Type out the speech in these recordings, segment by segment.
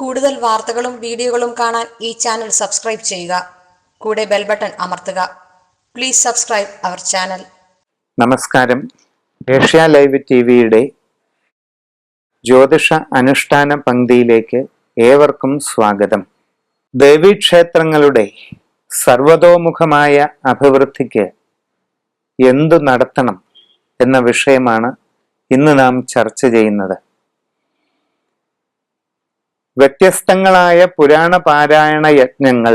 കൂടുതൽ വാർത്തകളും വീഡിയോകളും കാണാൻ ഈ ചാനൽ സബ്സ്ക്രൈബ് ചെയ്യുക. കൂടെ ബെൽ ബട്ടൺ അമർത്തുക. പ്ലീസ് സബ്സ്ക്രൈബ് അവർ ചാനൽ നമസ്കാരം. ഏഷ്യ ലൈവ് ടി വിയുടെ ജ്യോതിഷ അനുഷ്ഠാന പങ്ക്തിയിലേക്ക് ഏവർക്കും സ്വാഗതം. ദേവീക്ഷേത്രങ്ങളുടെ സർവതോമുഖമായ അഭിവൃദ്ധിക്ക് എന്തു നടത്തണം എന്ന വിഷയമാണ് ഇന്ന് നാം ചർച്ച ചെയ്യുന്നത്. വ്യത്യസ്തങ്ങളായ പുരാണ പാരായണ യജ്ഞങ്ങൾ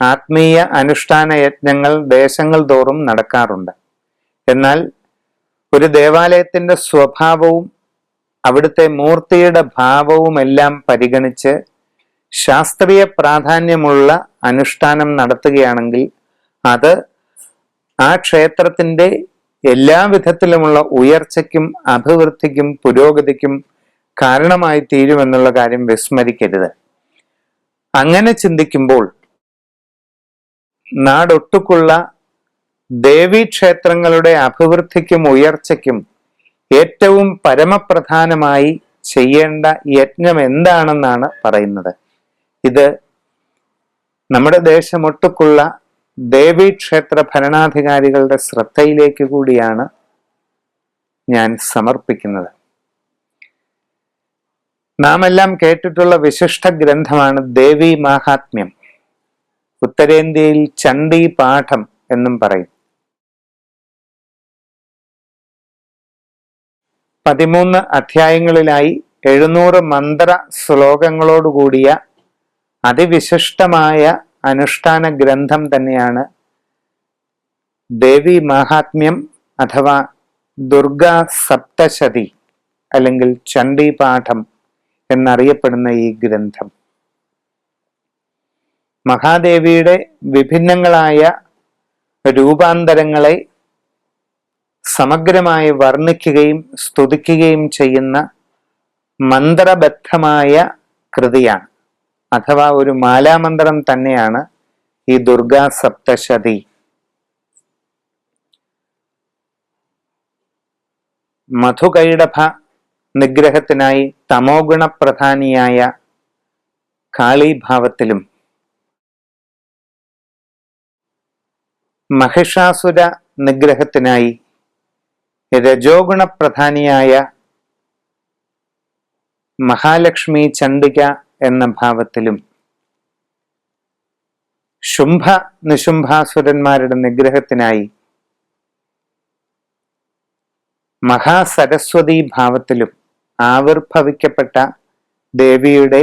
ആത്മീയ അനുഷ്ഠാന യജ്ഞങ്ങൾ ദേശങ്ങൾ തോറും നടക്കാറുണ്ട്. എന്നാൽ ഒരു ദേവാലയത്തിന്റെ സ്വഭാവവും അവിടുത്തെ മൂർത്തിയുടെ ഭാവവും എല്ലാം പരിഗണിച്ച് ശാസ്ത്രീയ പ്രാധാന്യമുള്ള അനുഷ്ഠാനം നടത്തുകയാണെങ്കിൽ അത് ആ ക്ഷേത്രത്തിന്റെ എല്ലാ വിധത്തിലുമുള്ള ഉയർച്ചയ്ക്കും അഭിവൃദ്ധിക്കും പുരോഗതിക്കും കാരണമായി തീരുമെന്നുള്ള കാര്യം വിസ്മരിക്കരുത്. അങ്ങനെ ചിന്തിക്കുമ്പോൾ നാടൊട്ടുക്കുള്ള ദേവീക്ഷേത്രങ്ങളുടെ അഭിവൃദ്ധിക്കും ഉയർച്ചയ്ക്കും ഏറ്റവും പരമപ്രധാനമായി ചെയ്യേണ്ട യജ്ഞം എന്താണെന്നാണ് പറയുന്നത്. ഇത് നമ്മുടെ ദേശമൊട്ടുക്കുള്ള ദേവീക്ഷേത്ര ഭരണാധികാരികളുടെ ശ്രദ്ധയിലേക്ക് കൂടിയാണ് ഞാൻ സമർപ്പിക്കുന്നത്. നാം എല്ലാം കേട്ടിട്ടുള്ള വിശിഷ്ട ഗ്രന്ഥമാണ് ദേവി മാഹാത്മ്യം. ഉത്തരേന്ത്യയിൽ ചണ്ഡി പാഠം എന്നും പറയും. പതിമൂന്ന് അധ്യായങ്ങളിലായി എഴുന്നൂറ് മന്ത്ര ശ്ലോകങ്ങളോടുകൂടിയ അതിവിശിഷ്ടമായ അനുഷ്ഠാന ഗ്രന്ഥം തന്നെയാണ് ദേവി മാഹാത്മ്യം അഥവാ ദുർഗാ സപ്തശതി അല്ലെങ്കിൽ ചണ്ഡി പാഠം എന്നറിയപ്പെടുന്ന ഈ ഗ്രന്ഥം. മഹാദേവിയുടെ വിഭിന്നങ്ങളായ രൂപാന്തരങ്ങളെ സമഗ്രമായി വർണിക്കുകയും സ്തുതിക്കുകയും ചെയ്യുന്ന മന്ത്രബദ്ധമായ കൃതിയാണ്. അഥവാ ഒരു മാലാമന്ത്രം തന്നെയാണ് ഈ ദുർഗാ സപ്തശതി. മധുകൈടഭ നിഗ്രഹത്തിനായി തമോഗുണ ഗുണപ്രധാനിയായ കാളീഭാവത്തിലും മഹിഷാസുര നിഗ്രഹത്തിനായി രജോഗുണപ്രധാനിയായ മഹാലക്ഷ്മി ചണ്ഡിക എന്ന ഭാവത്തിലും ശുംഭ നിശുംഭാസുരന്മാരുടെ നിഗ്രഹത്തിനായി മഹാസരസ്വതി ഭാവത്തിലും ആവിർഭവിക്കപ്പെട്ട ദേവിയുടെ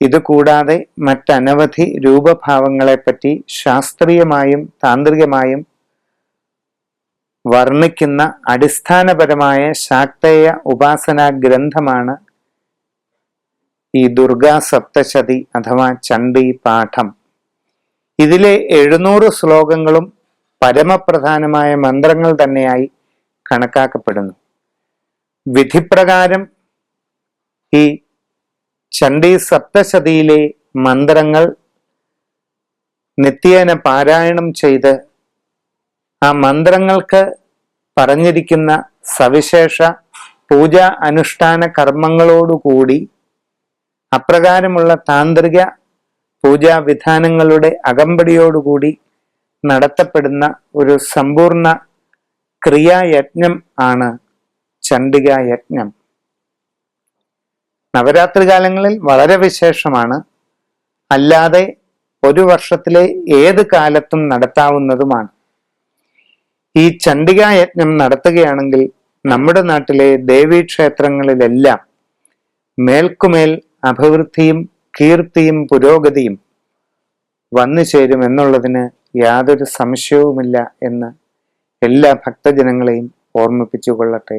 ഇതുകൂടാതെ മറ്റനവധി രൂപഭാവങ്ങളെപ്പറ്റി ശാസ്ത്രീയമായും താന്ത്രികമായും വർണിക്കുന്ന അടിസ്ഥാനപരമായ ശാക്തേയ ഉപാസനാ ഗ്രന്ഥമാണ് ഈ ദുർഗാ സപ്തശതി അഥവാ ചണ്ഡി പാഠം. ഇതിലെ എഴുന്നൂറ് ശ്ലോകങ്ങളും പരമപ്രധാനമായ മന്ത്രങ്ങൾ തന്നെയായി കണക്കാക്കപ്പെടുന്നു. വിധിപ്രകാരം ഈ ചണ്ഡീ സപ്തശതിയിലെ മന്ത്രങ്ങൾ നിത്യേന പാരായണം ചെയ്ത് ആ മന്ത്രങ്ങൾക്ക് പറഞ്ഞിരിക്കുന്ന സവിശേഷ പൂജാ അനുഷ്ഠാന കർമ്മങ്ങളോടുകൂടി അപ്രകാരമുള്ള താന്ത്രിക പൂജാവിധാനങ്ങളുടെ അകമ്പടിയോടുകൂടി നടത്തപ്പെടുന്ന ഒരു സമ്പൂർണ ക്രിയായജ്ഞം ആണ് ചണ്ഡിക യജ്ഞം. നവരാത്രി കാലങ്ങളിൽ വളരെ വിശേഷമാണ്. അല്ലാതെ ഒരു വർഷത്തിലെ ഏത് കാലത്തും നടത്താവുന്നതുമാണ്. ഈ ചണ്ഡിക യജ്ഞം നടത്തുകയാണെങ്കിൽ നമ്മുടെ നാട്ടിലെ ദേവീക്ഷേത്രങ്ങളിലെല്ലാം മേൽക്കുമേൽ അഭിവൃദ്ധിയും കീർത്തിയും പുരോഗതിയും വന്നു ചേരും എന്നുള്ളതിന് യാതൊരു സംശയവുമില്ല എന്ന് എല്ലാ ഭക്തജനങ്ങളെയും ഓർമ്മിപ്പിച്ചുകൊള്ളട്ടെ.